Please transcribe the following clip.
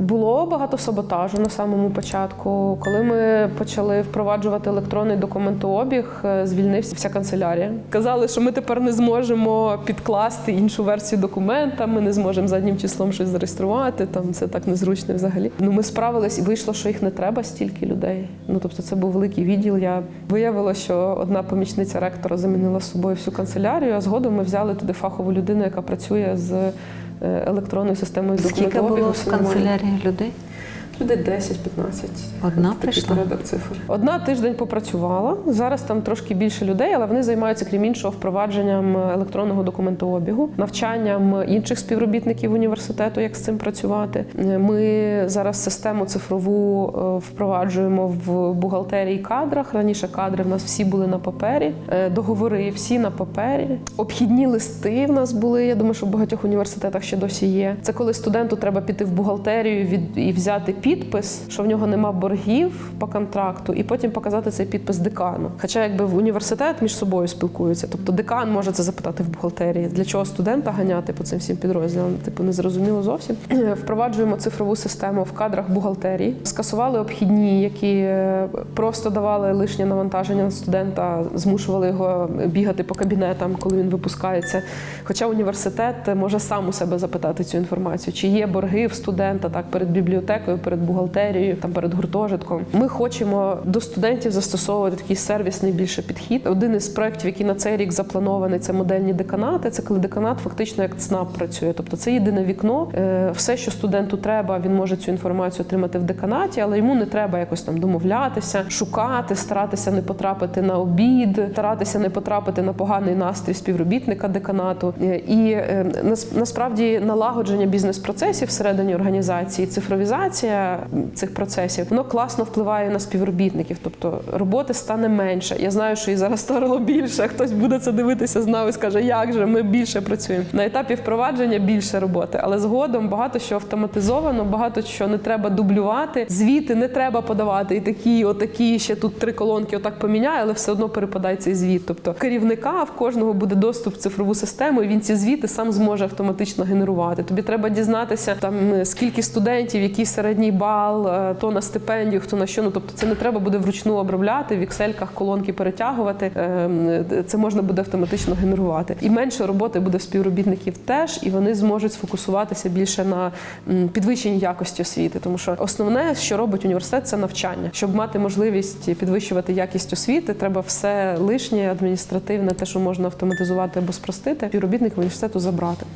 Було багато саботажу на самому початку. Коли ми почали впроваджувати електронний документообіг, е, звільнився вся канцелярія. Казали, що ми тепер не зможемо підкласти іншу версію документа, ми не зможемо заднім числом щось зареєструвати. Там це так незручно взагалі. Ну ми справились і вийшло, що їх не треба стільки людей. Ну тобто, це був великий відділ. Я виявила, що одна помічниця ректора замінила з собою всю канцелярію. А згодом ми взяли туди фахову людину, яка працює з електронною системою Скільки документообігу. було в канцелярії людей? Людей 10-15. Одна прийшла? порядок цифр. Одна тиждень попрацювала. Зараз там трошки більше людей, але вони займаються, крім іншого, впровадженням електронного документообігу, навчанням інших співробітників університету, як з цим працювати. Ми зараз систему цифрову е, впроваджуємо в бухгалтерії кадрах. Раніше кадри в нас всі були на папері, е, договори всі на папері. Обхідні листи в нас були. Я думаю, що в багатьох університетах ще досі є. Це коли студенту треба піти в бухгалтерію від і взяти підпис, що в нього нема боргів по контракту, і потім показати цей підпис декану. Хоча якби в університет між собою спілкуються. Тобто декан може це запитати в бухгалтерії. Для чого студента ганяти по цим всім підрозділам? Типу не зрозуміло зовсім. Впроваджуємо цифрову систему в кадрах бухгалтерії. Скасували обхідні, які е, просто давали лишнє навантаження на студента, змушували його бігати по кабінетам, коли він випускається. Хоча університет може сам у себе запитати цю інформацію, чи є борги в студента так перед бібліотекою, перед бухгалтерією, там перед гуртожитком. Ми хочемо до студентів застосовувати такий сервісний більше підхід. Один із проєктів, який на цей рік запланований, це модельні деканати. Це коли деканат фактично як ЦНАП працює. Тобто це єдине вікно. Е, Все, що студенту треба, він може цю інформацію отримати в деканаті, але йому не треба якось там домовлятися, шукати, старатися не потрапити на обід, старатися не потрапити на поганий настрій співробітника деканату. Е, І е, нас- насправді налагодження бізнес-процесів всередині організації, цифровізація цих процесів, воно класно впливає на співробітників. Тобто роботи стане менше. Я знаю, що і зараз стало більше. Хтось буде це дивитися знав і скаже, як же ми більше працюємо. На етапі впровадження більше роботи, але згодом багато що автоматизовано, багато що не треба дублювати. Звіти не треба подавати. І такі, отакі, ще тут три колонки, отак поміняє, але все одно перепадає цей звіт. Тобто керівника в кожного буде доступ в цифрову систему, і він ці звіти сам зможе автоматично генерувати. Тобі треба дізнатися там скільки студентів, який середній бал, е, то на стипендію, хто на що. Ну тобто це не треба буде вручну обробляти, в ексельках колонки перетягувати. Е, Це можна буде автоматично генерувати. І менше роботи буде в співробітників теж, і вони зможуть сфокусуватися більше на підвищенні якості освіти. Тому що основне, що робить університет, це навчання. Щоб мати можливість підвищувати якість освіти, треба все лишнє адміністративне, те, що можна автоматизувати або спростити, співробітника університету забрати.